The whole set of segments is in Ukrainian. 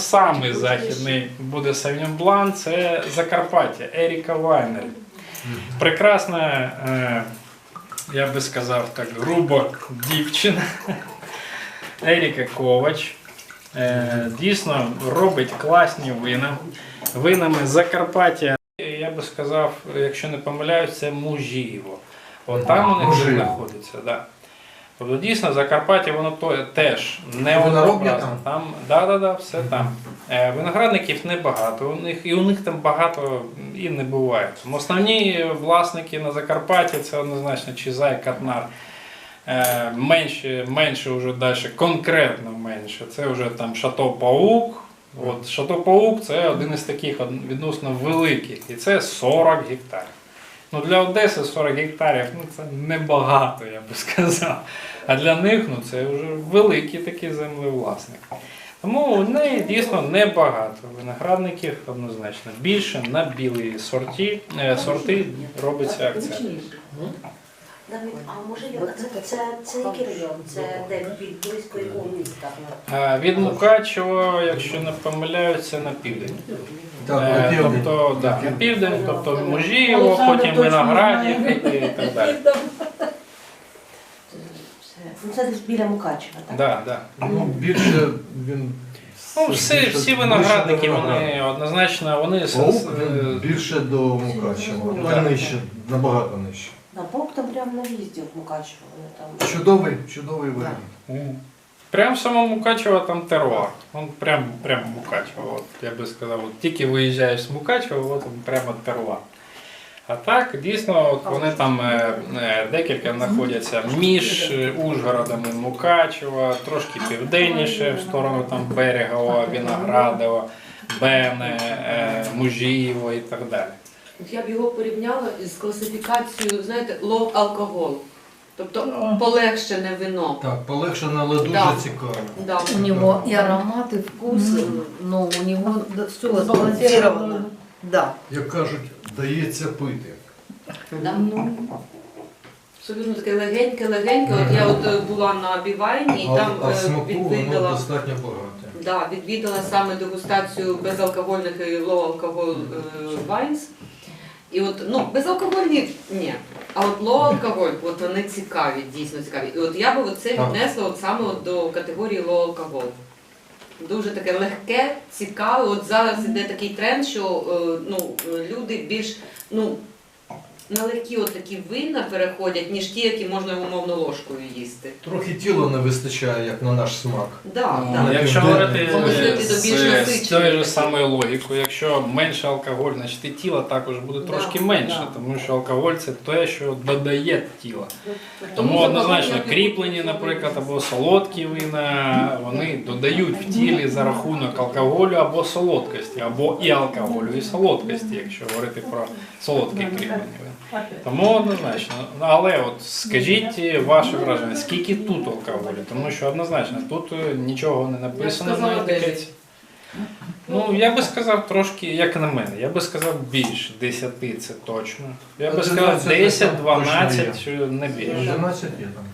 самий західний буде Blanc, це Закарпаття, Еріка Вайнер. Прекрасна, е, я би сказав так, грубо дівчина. Еріка Ковач. Е, дійсно робить класні вина. Винами Закарпаття. Я би сказав, якщо не помиляюсь, це Мужієво. От там у них Мужиєво. знаходиться. Да. Тобто дійсно Закарпаття воно то, теж не однообразне. там? Да, да, да, все там. Е, виноградників небагато. У них, і у них там багато і не буває. Тому основні власники на Закарпатті це однозначно Чизай, Катнар. Е, менше, менше вже далі, конкретно менше. Це вже там Шато Паук. От Шато Паук це один із таких відносно великих. І це 40 гектарів. Ну, для Одеси 40 гектарів ну, це небагато, я би сказав. А для них ну, це вже великий такий землевласник. Тому у неї дійсно небагато виноградників однозначно. Більше на білі сорті, е, сорти робиться акцент. Давид, а може я це, це, це який район? Це де близько якого міста? Е, Від Мукачева, якщо не помиляюся, на південь. Так, Е, на південь. Тобто, да, на південь, тобто Мужієво, потім Виноградів і так далі. Ну це десь біля Мукачева, так? Да, да. Ну, більше він. Ну, всі, більше- всі більше виноградники, до вони однозначно, вони Паук він більше до Мукачева. Да. Нижче, набагато нижче. Да, там прямо на в'їзді в Мукачево. вони там. Чудовий, чудовий варіант. Мгм. Прям в самому Мукачево там теруар. Он прям, прям Мукачево. От, я би сказав, от тільки виїжджаєш з Мукачева, от він прямо теруар. А так, дійсно, от вони там е, е, декілька знаходяться між е, Ужгородом і Мукачево, трошки південніше, в сторону там Берегова, Виноградова, Бене, е, Мужієво і так далі. От Я б його порівняла із класифікацією, знаєте, лов алкоголь. Тобто полегшене вино. Так, полегшено, але дуже Да. цікаво. Да. У него и аромат, и вкус, но у него все сбалансировано. Да. Як кажуть, дається пити. Да. Абсолютно таке легеньке, легеньке. От я от е, була на Бівайні і А, там а е, смаку воно відвідала, достатньо багате. да, відвідала саме дегустацію безалкогольних і лоу-алкоголь вайнс. І от, ну, безалкогольні ні. А от лоалкоголь, от вони цікаві, дійсно цікаві. І от я би це віднесла от саме от до категорії лоу-алкоголь. Дуже таке легке, цікаве. От зараз іде такий тренд, що е, ну, люди більш ну, на легкі от такі вина переходять, ніж ті, які можна умовно ложкою їсти. Трохи тіла не вистачає, як на наш смак. Да, Ну, да. Якщо говорити з, то більш з, тою ж самою логікою, якщо менше алкоголь, значить і тіло також буде Да, трошки менше, да. тому що алкоголь це те, що додає тіло. Тому Тому однозначно кріплені, наприклад, або солодкі вина, вони додають в тілі за рахунок алкоголю або солодкості, або і алкоголю, і солодкості, якщо говорити про солодкі кріплені вина. Тому однозначно. Але от скажіть ваше враження, скільки тут алкоголю? Тому що однозначно тут е, нічого не написано на сказала, етикетці. Ну, я би сказав трошки, як на мене, я би сказав більше, 10 це точно. Я би сказав 10-12 не більше. 11 є там.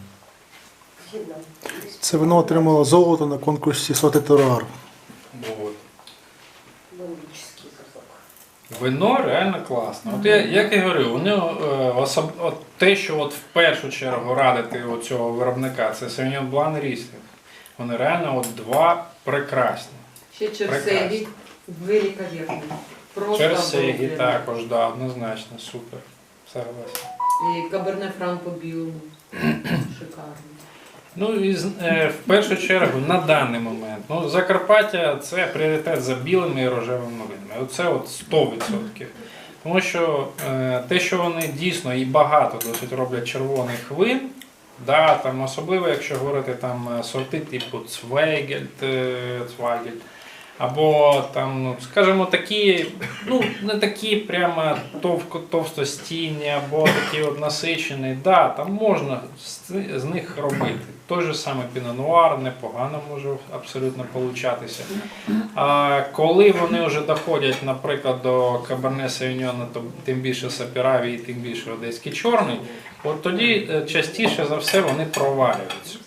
Це вино отримало золото на конкурсі Соти Теруар. От. Бомбічний зразок. Вино реально класне. От я, як я говорю, у нього е, особ... от те, що от в першу чергу радити цього виробника, це Sauvignon Blanc Riesling. Вони реально от два прекрасні. Ще черсегі, великолепні. Просто Черсегі обалденно. також, да, однозначно, супер. Согласен. І каберне фран по білому. Шикарно. Ну і е, в першу чергу на даний момент. Ну, Закарпаття це пріоритет за білими і рожевими винами. Оце от 100%. Тому що е, те, що вони дійсно і багато досить роблять червоних вин, да, там, особливо якщо говорити там е, сорти типу Цвейгельд, е, або там, ну, скажімо, такі, ну, не такі прямо товстостійні, або такі от насичені, да, там можна з них робити. Той же самий пінонуар непогано може абсолютно получатися. А коли вони вже доходять, наприклад, до Каберне Савіньона, то тим більше Сапіраві і тим більше Одеський чорний, от тоді е, частіше за все вони провалюються.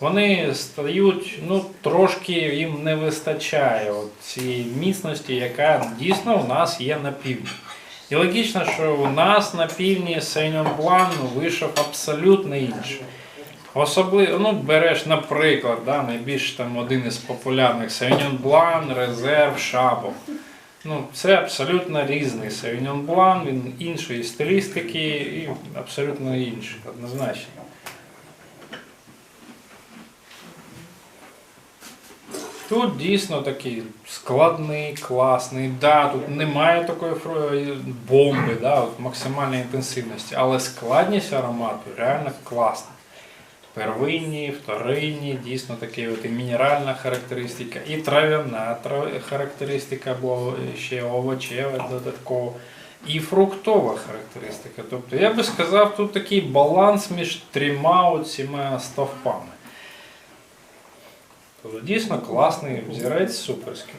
вони стають, ну трошки їм не вистачає цієї міцності, яка дійсно у нас є на півдні. І логічно, що у нас на півдні Сейньон Блан вийшов абсолютно інший. Особливо, ну береш, наприклад, да, найбільш там один із популярних Сейньон Блан, Резерв, Шабов. Ну, це абсолютно різний Sauvignon Blanc, він іншої стилістики і абсолютно інший, однозначно. Тут дійсно такий складний, класний. Да, тут немає такої бомби, да, от максимальної інтенсивності, але складність аромату реально класна. Первинні, вторинні, дійсно такі от і мінеральна характеристика, і трав'яна характеристика, бо ще овочева додатково, і фруктова характеристика. Тобто я би сказав, тут такий баланс між трьома цими стовпами. Тобто дійсно класний взірець суперський.